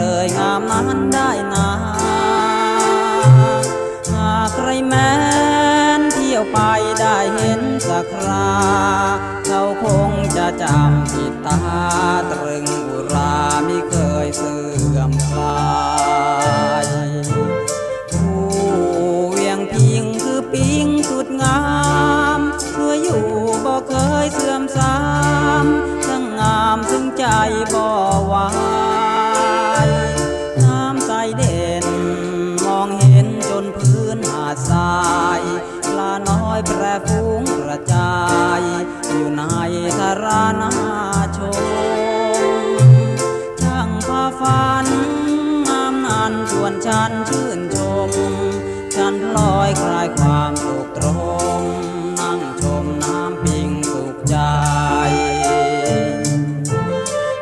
เปรียงามนั้นได้นาหากใครแม้นเที่ยวไปได้เห็นสักคราเขาคงจะจำผิดตาตรึงบุรามิเคยเสื่อมคลา นพลอยคลายความสุขตรง นั่งชมน้ำปิงสุขใจ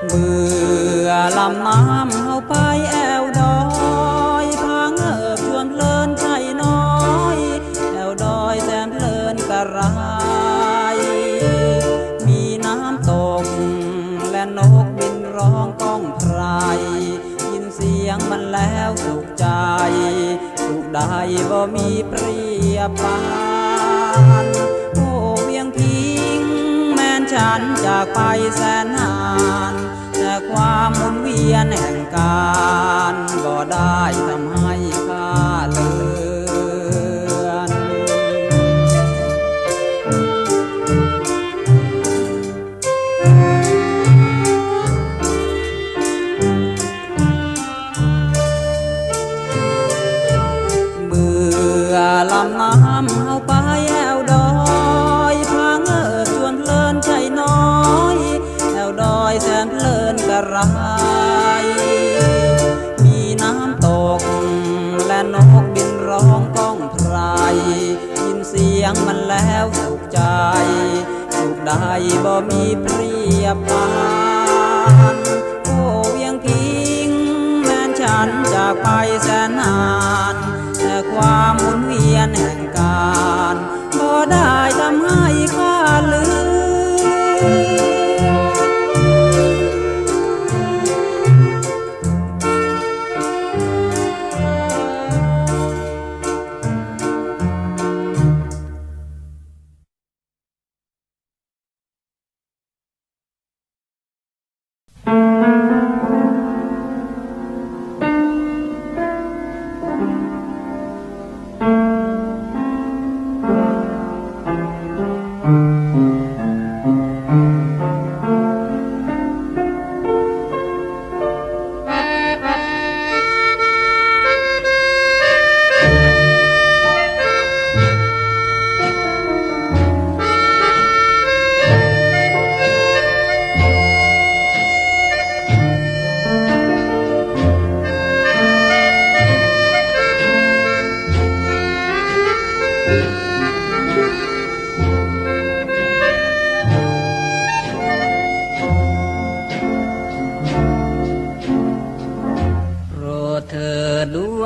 เบื่อลำน้ำเฮาไปแอวดอยพาเงิบชวนเพลินใจน้อย แอวดอยแสนเพลินกระไรมีน้ำตก และนกบินร้องก้องไพรยินเสียงมันแล้วสุขใจ สุขไดบ่มีเปรียบปานโอ้เวียงพิงแม่นฉันจากไปแสนนาน แต่ความหมุนเวียนแห่งการบ่ได้ทำใได้บ่มีเปรี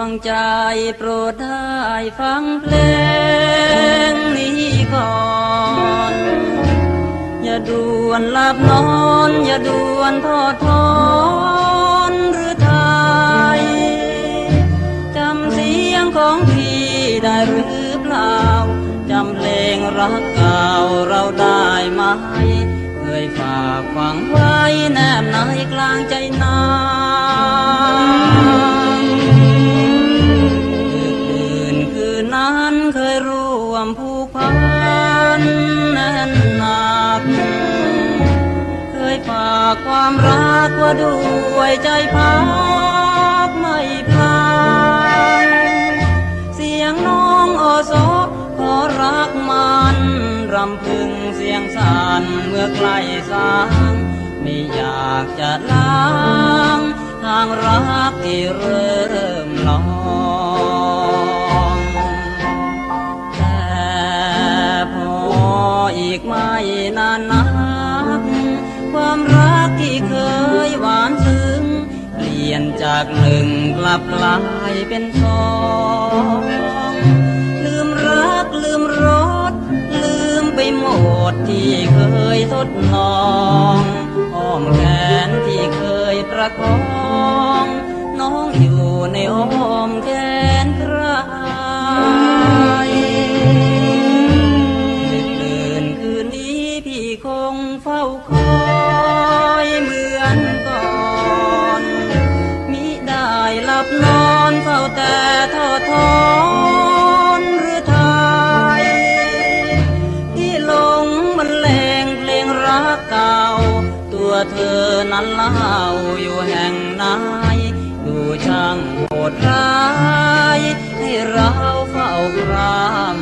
วงใจโปรดได้ฟังเพลงนี้ก่อน อย่าด่วนหลับนอน อย่าด่วนทอดทอนหรือไทยจำเสียงของพี่ได้หรือเปล่า จำเพลงรักเก่าเราได้ไหมเคยฝากฝังไว้แนบในกลางใจนา ด้วยใจพักไม่พังเสียงน้องอโซขอรักมันรำพึงเสียงสั่นเมื่อใกล้สางไม่อยากจะล้างทางรักที่เริ่มลอง ลี่ยนจากหนึ่งกลับกลายเป็นสองลืมรักลืมรสลืมไปหมดที่เคยทดลองอ้อมแขนที่เคยประคอง น้องอยู่ในอ้อมแขนใคร นั้นเล่าอยู่แห่งไหนดูช่างโหดร้าย ให้เราเฝ้าคราม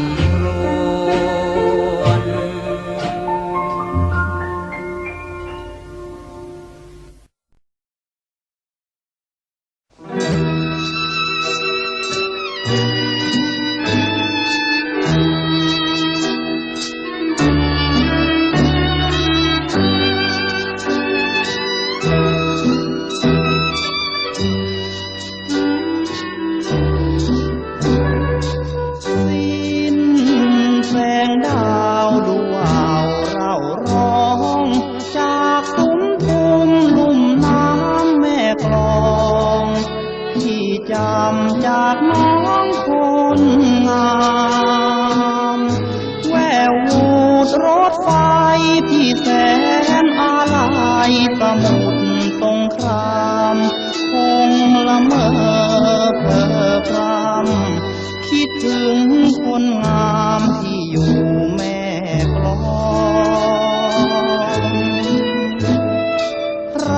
คนงามที่อยู่แม่กลองร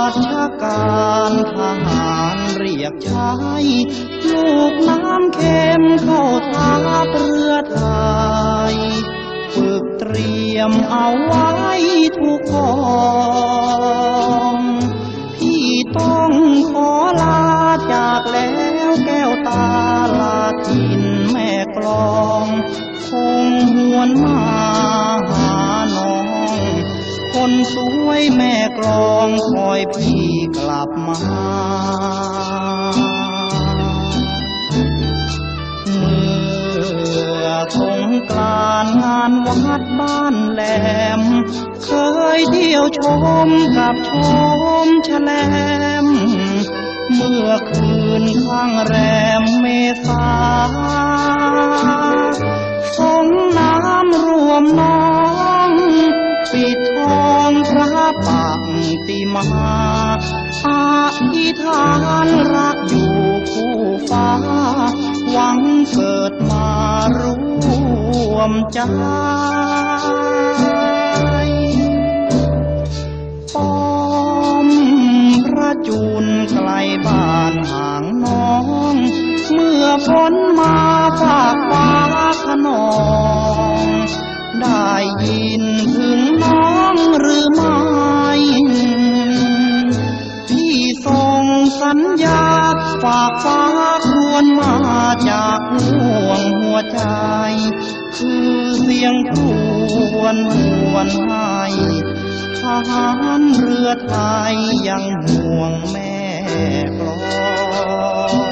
าชการทหารเรียกใช้ลูกน้ำเค็มเข้าทัพเรือไทยฝึกเตรียมเอาไว้ทุกกอ หวนมาหาน้อง คนสวยแม่กลองคอยพี่กลับมา เมื่อสงกรานงานวัดบ้านแหลม เคยเที่ยวชมกับชมแฉลม เมื่อคืนข้างแรมเมษา มาอาธิษฐานรักอยู่คู่ฟ้า หวังเกิดมาร่วมใจป้อมพระจูนไกลบ้านห่างน้อง เมื่อฝนมาฝากฟ้าขนอง ได้ยินถึงน้องหรือไม่ ฝากฟ้าครวนมาจากห่วงหัวใจ คือเสียงครวนหวนให้ทหารเรือไทยยังห่วงแม่กลอง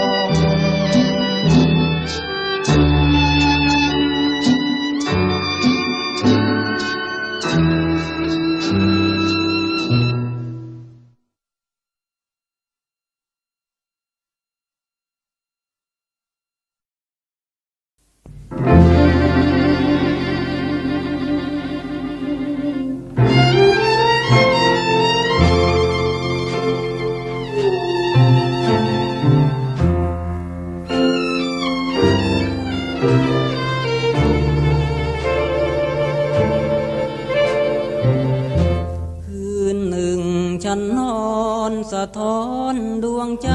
ฉันนอนสะท้อนดวงใจ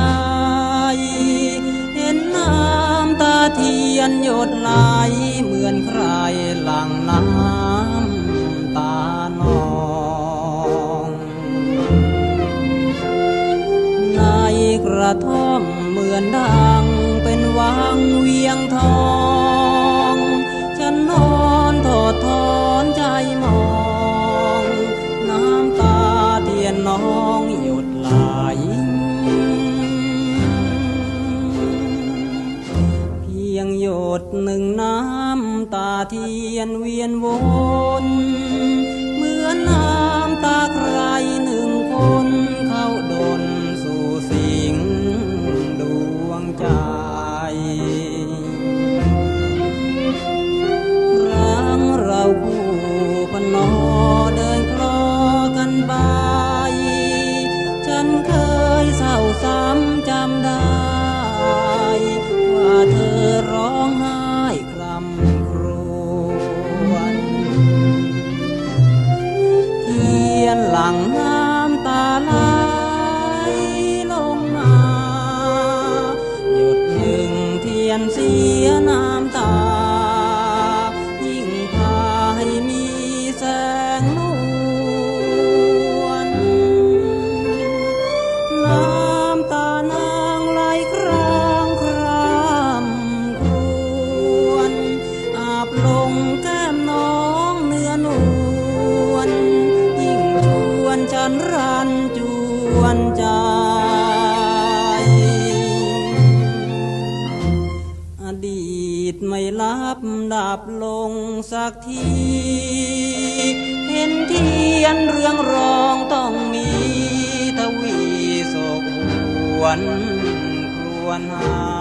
เห็นน้ำตาเทียนหยดไหลเหมือนใครหลังน้ำ ยงหยดหนึ่งน้ำำตาเทียนเวียนวนเหมือนน้ำตาใครหนึ่งคนเข้าดน นเสียน้ำตา ยิ่งพาให้มีแสงนวลน้ำตานางไหลครางครามครวนอาบลงแก้มน้องเนื้อนวลยิ่งชวนฉันรันจวนใจ ลับดับลงสักที เห็นเทียนเรื่องรองต้องมีทวีโศกหวนครวนหา